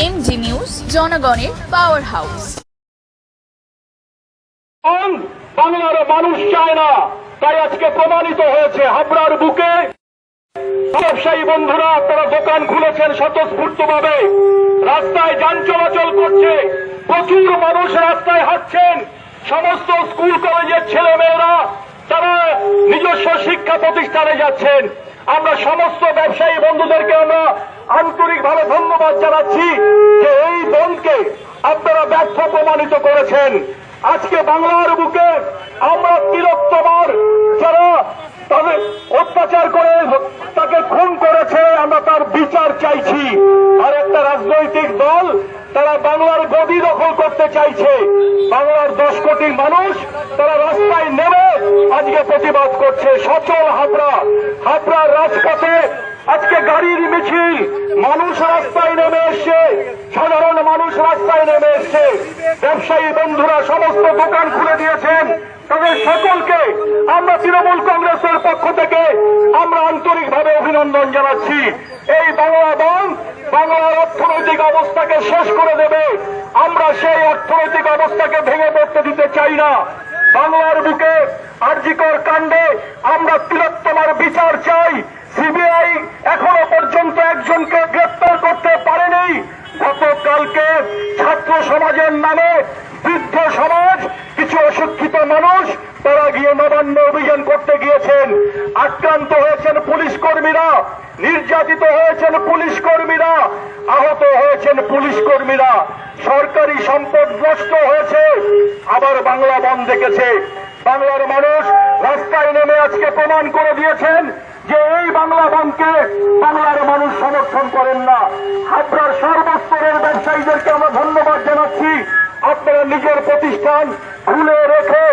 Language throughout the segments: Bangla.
এমজি নিউজ, জনগণের পাওয়ার হাউস বাংলার মানুষ চায় না, তাই আজকে প্রমাণিত হয়েছে হাবড়ার বুকে। ব্যবসায়ী বন্ধুরা তারা দোকান খুলেছেন স্বতঃস্ফূর্ত ভাবে রাস্তায় যান চলাচল করছে, প্রচুর মানুষ রাস্তায় হাঁটছেন। সমস্ত স্কুল কলেজের ছেলে মেয়েরা তারা নিজস্ব শিক্ষা প্রতিষ্ঠানে যাচ্ছেন। আমরা সমস্ত ব্যবসায়ী বন্ধুদেরকে আমরা আন্তরিকভাবে ধন্যবাদ জানাচ্ছি যে এই বনকে আপনারা ব্যর্থ প্রমাণিত করেছেন। আজকে বাংলার বুকে আমরা তিরোত্তমার যারা তাদের অত্যাচার করে তাকে খুন করেছে, আমরা তার বিচার চাইছি। আর একটা রাজনৈতিক দল তারা বাংলার গদি দখল করতে চাইছে। বাংলার দশ কোটি মানুষ তারা রাস্তায় নেমে আজকে প্রতিবাদ করছে। সচল হাবড়া, হাবড়ার রাজপথে আজকে গাড়ির মিছিল, মানুষ রাস্তায় নেমে এসছে, সাধারণ মানুষ রাস্তায় নেমে এসছে। ব্যবসায়ী বন্ধুরা সমস্ত দোকান খুলে দিয়েছেন। তাদের সকলকে আমরা তৃণমূল কংগ্রেসের পক্ষ থেকে আমরা আন্তরিকভাবে অভিনন্দন জানাচ্ছি। এই বাংলা বন, বাংলার অর্থনৈতিক অবস্থাকে শেষ করে দেবে। আমরা সেই অর্থনৈতিক অবস্থাকে ভেঙে পড়তে দিতে চাই না। বাংলার বুকে আর্জিকর কাণ্ডে আমরা তিলোত্তমার বিচার চাই সিবিআই এখনও পর্যন্ত একজনকে গ্রেপ্তার করতে পারেনি গতকালকে ছাত্র সমাজের নামে বৃদ্ধ সমাজ কিছু অশিক্ষিত মানুষ তারা গিয়ে নবান্ন অভিযান করতে গিয়েছেন আক্রান্ত হয়েছেন পুলিশ কর্মীরা নির্যাতিত হয়েছেন পুলিশ কর্মীরা, আহত হয়েছেন পুলিশ কর্মীরা। সরকারি সম্পদ নষ্ট হয়েছে, আবার বাংলা বন দেখেছে। বাংলার মানুষ রাস্তায় নেমে আজকে প্রমাণ করে দিয়েছেন যে এই বাংলা বনকে বাংলার মানুষ সমর্থন করেন না। হাবড়ার সর্বস্তরের ব্যবসায়ীদেরকে আমরা ধন্যবাদ জানাচ্ছি। আপনারা নিজের প্রতিষ্ঠান খুলে রেখে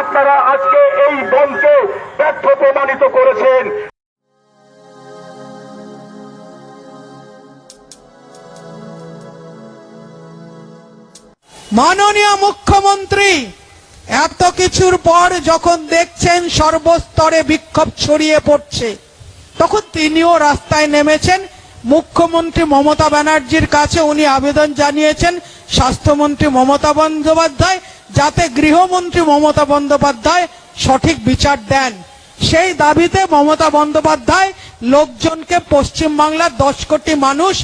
আপনারা আজকে এই বনকে ব্যর্থ প্রমাণিত করেছেন। মাননীয় মুখ্যমন্ত্রী, এত কিছুর পর যখন দেখছেন সর্বস্তরে বিক্ষোভ ছড়িয়ে পড়ছে, তখন তিনিও রাস্তায় নেমেছেন। মুখ্যমন্ত্রী মমতা ব্যানার্জির কাছে উনি আবেদন জানিয়েছেন, স্বাস্থ্যমন্ত্রী মমতা বন্দ্যোপাধ্যায়, যাতে গৃহমন্ত্রী মমতা বন্দ্যোপাধ্যায় সঠিক বিচার দেন। সেই দাবিতে মমতা বন্দ্যোপাধ্যায় লোকজনকে পশ্চিম বাংলার দশ কোটি মানুষ,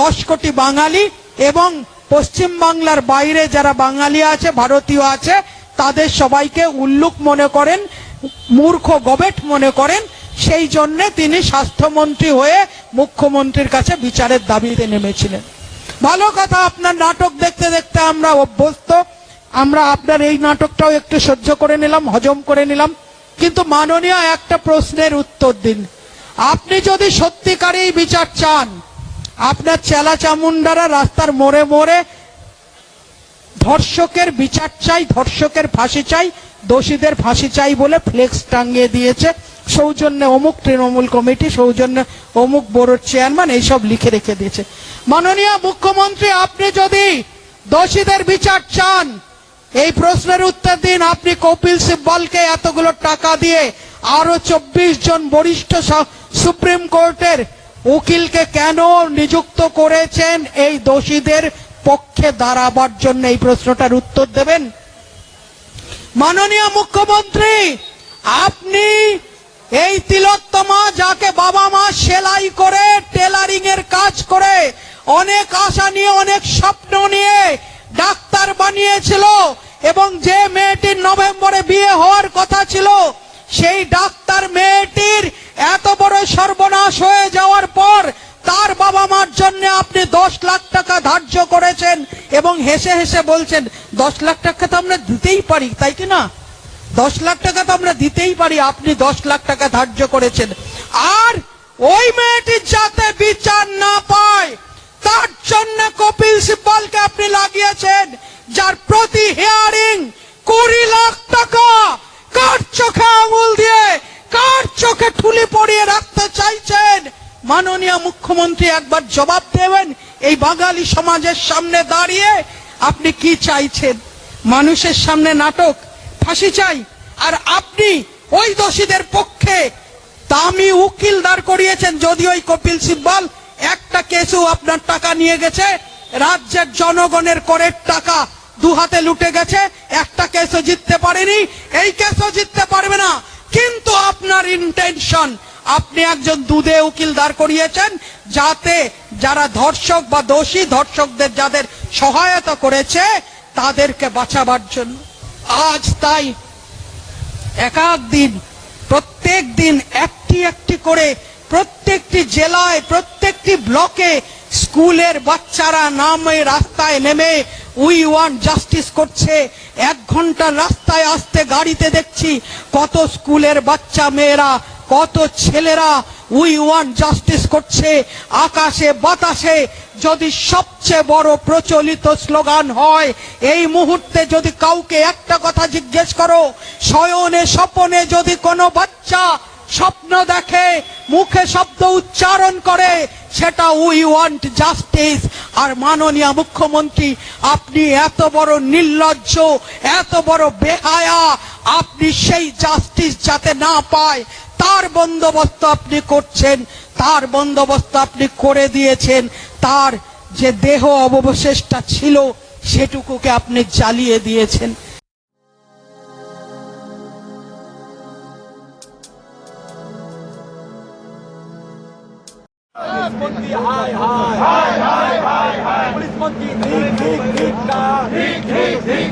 দশ কোটি বাঙালি এবং পশ্চিম বাংলার বাইরে যারা বাঙালি আছে, ভারতীয় আছে, তাদের সবাইকে উল্লুক মনে করেন, মূর্খ গবেট মনে করেন। সেই জন্য তিনি স্বাস্থ্যমন্ত্রী হয়ে মুখ্যমন্ত্রীর কাছে বিচারের দাবিতে নেমেছিলেন। ভালো কথা, আপনার নাটক দেখতে দেখতে আমরা অভ্যস্ত। আমরা আপনার এই নাটকটাও একটু সহ্য করে নিলাম, হজম করে নিলাম। কিন্তু মাননীয় একটা প্রশ্নের উত্তর দিন। আপনি যদি সত্যিকারেই বিচার চান আপনার চেলা চামুন্ডারা রাস্তার মোড়ে মোড়ে ধর্ষকের বিচার চাই, ধর্ষকের ফাঁসি চাই, দোষীদের ফাঁসি চাই বলে ফ্লেক্স টাঙ্গিয়ে দিয়েছে। সৌজন্যে অমুক তৃণমূল কমিটি, সৌজন্যে অমুক বোর্ডের চেয়ারম্যান এইসব লিখে রেখে দিয়েছে। মাননীয় মুখ্যমন্ত্রী, আপনি যদি দোষীদের বিচার চান, এই প্রশ্নের উত্তর দিন। আপনি কপিল সিব্বলকে এতগুলো টাকা দিয়ে আরও চব্বিশ জন বরিষ্ঠ সুপ্রিম কোর্টের উকিলকে কেন নিযুক্ত করেছেন এই দোষীদের পক্ষে দাঁড়াবার জন্য এই প্রশ্নটার উত্তর দেবেন? মাননীয় মুখ্যমন্ত্রী, আপনি এই তিলোত্তমা যাকে বাবা মা সেলাই করে টেলারিং এর কাজ করে অনেক আশা নিয়ে, অনেক স্বপ্ন নিয়ে ডাক্তার বানিয়েছিল এবং যে মেয়েটির নভেম্বরে বিয়ে হওয়ার কথা ছিল, সেই ডাক্তার মেয়েটির এত বড় সর্বনাশ হয়ে যাওয়ার পর তার বাবা মার জন্য আপনি দশ লাখ টাকা ধার্য করেছেন এবং হেসে হেসে বলছেন, দশ লাখ টাকা তো আমরা দিতেই পারি, তাই কি না? দশ লাখ টাকা তো আমরা দিতেই পারি, আপনি দশ লাখ টাকা ধার্য করেছেন। আর ওই মেয়েটির যাতে বিচার না পায়, তার জন্য কপিল সিব্বলকে আপনি লাগিয়েছেন, যার প্রতি হিয়ারিং কুড়ি লাখ টাকা কার চোখে আঙুল দিয়ে কার চোখে ঠুলি পড়িয়ে রাখতে চাইছেন? মাননীয় মুখ্যমন্ত্রী একবার জবাব দেবেন, এই বাঙালি সমাজের সামনে দাঁড়িয়ে আপনি কি চাইছেন? মানুষের সামনে নাটক, ফাঁসি চাই, আর আপনি ওই দোষীদের পক্ষে দামি উকিল দাঁড় করিয়েছেন, যদি ওই কপিল সিব্বল একটা কেসও আপনার টাকা নিয়ে গেছে, রাজ্যের জনগণের করের টাকা দু হাতে লুটে গেছে, একটা কেসও জিততে পারেনি, এই কেসও জিততে পারবে না। কিন্তু আপনার ইন্টেনশন আপনি একজন দুধে উকিল দাঁড় করিয়েছেন, যাতে যারা ধর্ষক বা দোষী ধর্ষকদের যাদের সহায়তা করেছে, তাদেরকে বাঁচাবার জন্য। আজ তাই এক এক দিন, প্রত্যেক দিন একটি একটি করে প্রত্যেকটি জেলায়, প্রত্যেকটি ব্লকে স্কুলের বাচ্চারা নামে, রাস্তায় নেমে উই ওয়ান জাস্টিস করছে। এক ঘণ্টা রাস্তায় আসতে গাড়িতে দেখছি কত স্কুলের বাচ্চা মেয়েরা, কত ছেলেরা। উই ওয়ান জাস্টিস করছে। আকাশে, বাতাসে যদি সবচেয়ে বড় প্রচলিত স্লোগান হয়, এই মুহূর্তে যদি কাউকে একটা কথা জিজ্ঞেস করো, শয়নে স্বপনে যদি কোনো বাচ্চা স্বপ্ন দেখে, মুখে শব্দ উচ্চারণ করে, সেটা উই ওয়ান্ট জাস্টিস আর মাননীয় মুখ্যমন্ত্রী, আপনি এত বড় নির্লজ্জ, এত বড় বেহায়া, আপনি সেই জাস্টিস যাতে না পায়, তার বন্দোবস্ত আপনি করছেন, তার বন্দোবস্ত আপনি করে দিয়েছেন, তার যে দেহ অবশেষটা ছিল, সেটুকুকে আপনি জ্বালিয়ে দিয়েছেন। মন্ত্রী হাই হাই হাই হাই হাই পুলিশ মন্ত্রী ঠিক ঠিক ঠিক ঠিক ঠিক ঠিক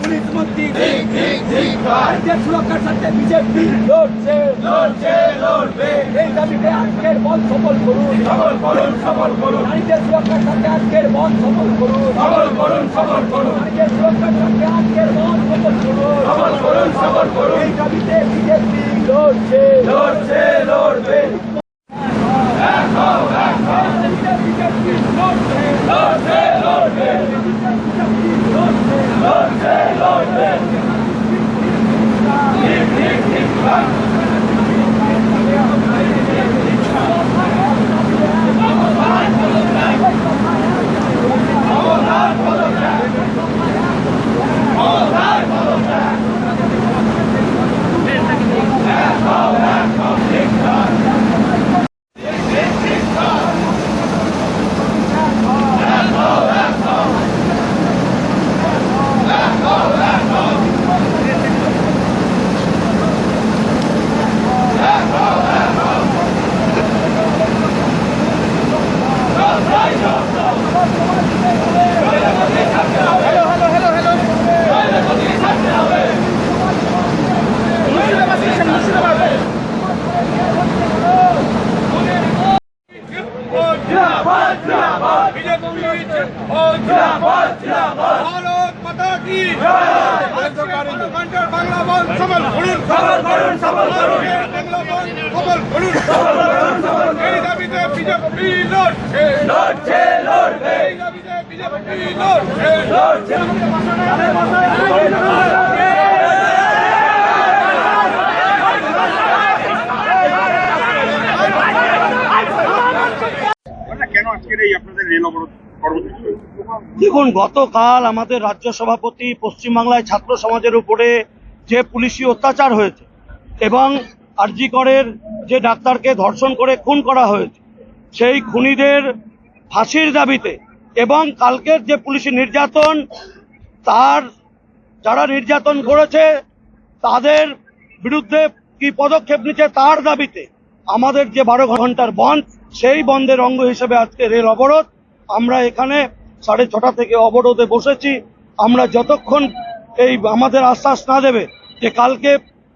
পুলিশ মন্ত্রী ঠিক ঠিক ঠিক রাজ্যের সুরক্ষার সাথে বিজেপি লড়ছে লড়ছে লড়বে। এই দাবিতে আজকের বন্ধ সফল করুন। সফল করুন সফল করুন। রাজ্যের সুরক্ষার সাথে আজকের বন্ধ সফল করুন। সফল করুন সফল করুন। রাজ্যের সুরক্ষার সাথে আজকের বন্ধ সফল করুন। সফল করুন সফল করুন। এই দাবিতে বিজেপি লড়ছে লড়ছে লড়বে। ¡Norte, norte, norte! ভারত মাতা কি বাংলা বল সবল করুন সবল করুন সবল করুন বাংলা বল সবল করুন সবল করুন সবল এই দাবিতে বিজেপি লড়ছে। লড়ছে লড়বে। এই দাবিতে বিজেপি লড়ছে। লড়ছে কেন আজকের এই আপনাদের রেল অবরোধ কর্মসূচি দেখুন, গতকাল আমাদের রাজ্য সভাপতি পশ্চিমবাংলায় ছাত্র সমাজের উপরে যে পুলিশি অত্যাচার হয়েছে এবং আরজিকরের যে ডাক্তারকে ধর্ষণ করে খুন করা হয়েছে, সেই খুনিদের ফাঁসির দাবিতে এবং কালকের যে পুলিশি নির্যাতন, তার যারা নির্যাতন করেছে, তাদের বিরুদ্ধে কি পদক্ষেপ নিচ্ছে তার দাবিতে আমাদের যে বারো ঘণ্টার বন্ধ, সেই বন্ধের অঙ্গ হিসেবে আজকে রেল অবরোধ। আমরা এখানে সাড়ে ছটা থেকে অবরোধে বসেছি। আমরা যতক্ষণ এই আমাদের আশ্বাস না দেবে যে কালকে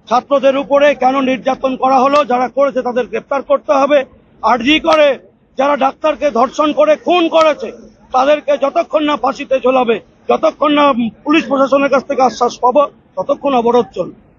ছাত্রদের উপরে কেন নির্যাতন করা হলো, যারা করেছে তাদের গ্রেপ্তার করতে হবে। আরজি করে যারা ডাক্তারকে ধর্ষণ করে, খুন করেছে, তাদেরকে যতক্ষণ না ফাঁসিতে ঝোলাবে, যতক্ষণ না পুলিশ প্রশাসনের কাছ থেকে আশ্বাস পাবো, ততক্ষণ অবরোধ চলবে।